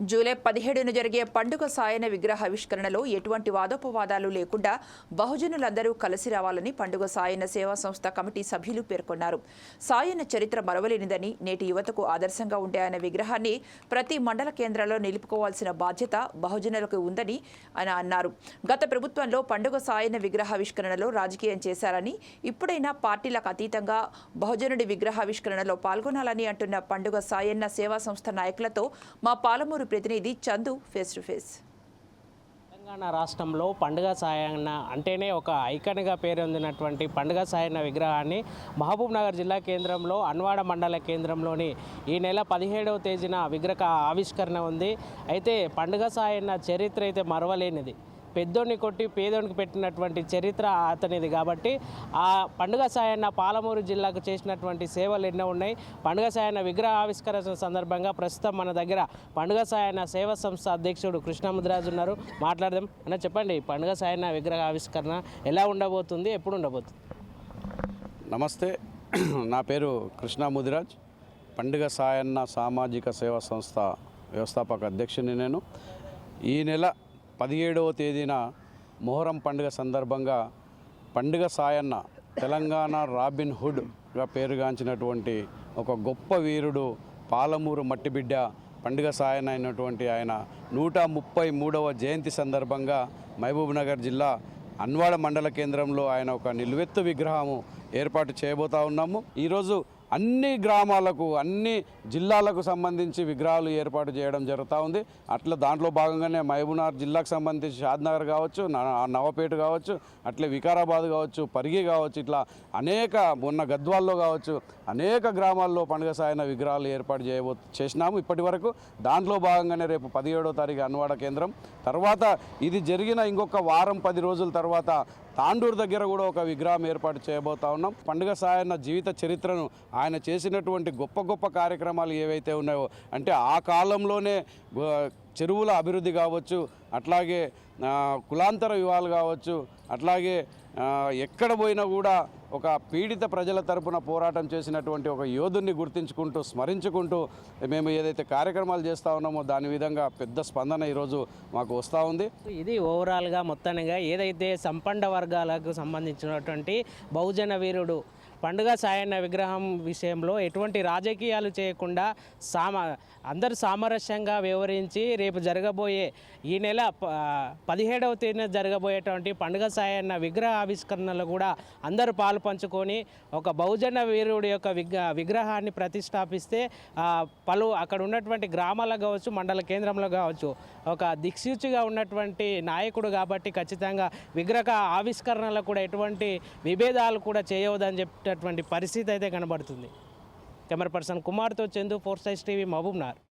July పదిహేడున జరిగే పండుగ సాయన విగ్రహావిష్కరణలో ఎటువంటి వాదోపవాదాలు లేకుండా బహుజనులందరూ కలిసి రావాలని పండుగ సాయన సేవా సంస్థ కమిటీ సభ్యులు పేర్కొన్నారు. సాయన చరిత్ర మరవలేనిదని నేటి యువతకు ఆదర్శంగా ఉండే ఆయన విగ్రహాన్ని ప్రతి మండల కేంద్రాల్లో నిలుపుకోవాల్సిన బాధ్యత బహుజనులకు ఉందని ఆయన అన్నారు. గత ప్రభుత్వంలో పండుగ సాయన విగ్రహావిష్కరణలో రాజకీయం చేశారని ఇప్పుడైనా పార్టీలకు అతీతంగా బహుజనుడి విగ్రహావిష్కరణలో పాల్గొనాలని అంటున్న పండుగ సాయన్న సేవా సంస్థ నాయకులతో మా పాలమూరు ప్రతినిధి Chandu face to face. Telangana రాష్ట్రంలో పండుగ సాయన్న అంటేనే ఒక ఐకన్గా పేరొందినటువంటి పండుగ సాయన్న విగ్రహాన్ని మహబూబ్ నగర్ జిల్లా కేంద్రంలో అన్వాడ మండల కేంద్రంలోని ఈ నెల పదిహేడవ తేదీన విగ్రహ ఆవిష్కరణ ఉంది. అయితే పండుగ సాయన్న చరిత్ర అయితే మరవలేనిది. పెద్దోడిని కొట్టి పేదోనికి పెట్టినటువంటి చరిత్ర అతనిది కాబట్టి ఆ పండుగ సాయన్న పాలమూరు జిల్లాకు చేసినటువంటి సేవలు ఎన్నో ఉన్నాయి. పండుగ సాయన్న విగ్రహ ఆవిష్కరణ సందర్భంగా ప్రస్తుతం మన దగ్గర పండుగ సాయన్న సేవా సంస్థ అధ్యక్షుడు కృష్ణముద్రాజు ఉన్నారు. మాట్లాడదాం. అన్న చెప్పండి పండుగ సాయన్న విగ్రహ ఆవిష్కరణ ఎలా ఉండబోతుంది ఎప్పుడు ఉండబోతుంది? నమస్తే. నా పేరు కృష్ణ ముదిరాజ్ పండుగ సాయన్న సామాజిక సేవా సంస్థ వ్యవస్థాపక అధ్యక్షుని నేను. ఈ నెల పదిహేడవ తేదీన మొహరం పండుగ సందర్భంగా పండుగ సాయన్న తెలంగాణ రాబిన్ హుడ్గా పేరుగాంచినటువంటి ఒక గొప్ప వీరుడు పాలమూరు మట్టిబిడ్డ పండుగ సాయన అయినటువంటి ఆయన నూట ముప్పై మూడవ జయంతి సందర్భంగా మహబూబ్నగర్ జిల్లా అన్వాడ మండల కేంద్రంలో ఆయన ఒక నిలువెత్తు విగ్రహము ఏర్పాటు చేయబోతా ఉన్నాము. ఈరోజు అన్ని గ్రామాలకు అన్ని జిల్లాలకు సంబంధించి విగ్రహాలు ఏర్పాటు చేయడం జరుగుతూ ఉంది. అట్లా దాంట్లో భాగంగానే మహబూబ్నగర్ జిల్లాకు సంబంధించి షాద్నగర్ కావచ్చు నవపేట కావచ్చు అట్లే వికారాబాద్ కావచ్చు పరిగి కావచ్చు ఇట్లా అనేక ఉన్న గద్వాల్లో కావచ్చు అనేక గ్రామాల్లో పండుగ సాయన విగ్రహాలు ఏర్పాటు చేయబో చేసినాము ఇప్పటి వరకు దాంట్లో భాగంగానే రేపు పదిహేడో తారీఖు అన్వాడ కేంద్రం. తర్వాత ఇది జరిగిన ఇంకొక వారం పది రోజుల తర్వాత తాండూరు దగ్గర కూడా ఒక విగ్రహం ఏర్పాటు చేయబోతా ఉన్నాం. పండుగ సాయన్న జీవిత చరిత్రను ఆయన చేసినటువంటి గొప్ప గొప్ప కార్యక్రమాలు ఏవైతే ఉన్నాయో అంటే ఆ కాలంలోనే చెరువుల అభివృద్ధి కావచ్చు అట్లాగే కులాంతర వివాహాలు కావచ్చు అట్లాగే ఎక్కడ పోయినా కూడా ఒక పీడిత ప్రజల తరపున పోరాటం చేసినటువంటి ఒక యోధుని గుర్తించుకుంటూ స్మరించుకుంటూ మేము ఏదైతే కార్యక్రమాలు చేస్తూ ఉన్నామో దాని విధంగా పెద్ద స్పందన ఈరోజు మాకు వస్తూ ఉంది. ఇది ఓవరాల్గా మొత్తంగా ఏదైతే సంపండ వర్గాలకు సంబంధించినటువంటి బహుజన వీరుడు పండుగ సాయన్న విగ్రహం విషయంలో ఎటువంటి రాజకీయాలు చేయకుండా సామ అందరూ సామరస్యంగా వ్యవహరించి రేపు జరగబోయే ఈ నెల పదిహేడవ తేదీన జరగబోయేటువంటి పండుగ సాయన్న విగ్రహ ఆవిష్కరణలో కూడా అందరూ పాలు పంచుకొని ఒక బహుజన వీరుడి యొక్క విగ్రహాన్ని ప్రతిష్టాపిస్తే పలు అక్కడ ఉన్నటువంటి గ్రామాలకు కావచ్చు మండల కేంద్రంలో కావచ్చు ఒక దిక్సూచిగా ఉన్నటువంటి నాయకుడు కాబట్టి ఖచ్చితంగా విగ్రహ ఆవిష్కరణలో కూడా ఎటువంటి విభేదాలు కూడా చేయవద్దని చెప్పేటటువంటి పరిస్థితి అయితే కనబడుతుంది. కెమెరా పర్సన్ కుమార్తో Chandu four size TV Mahabubnagar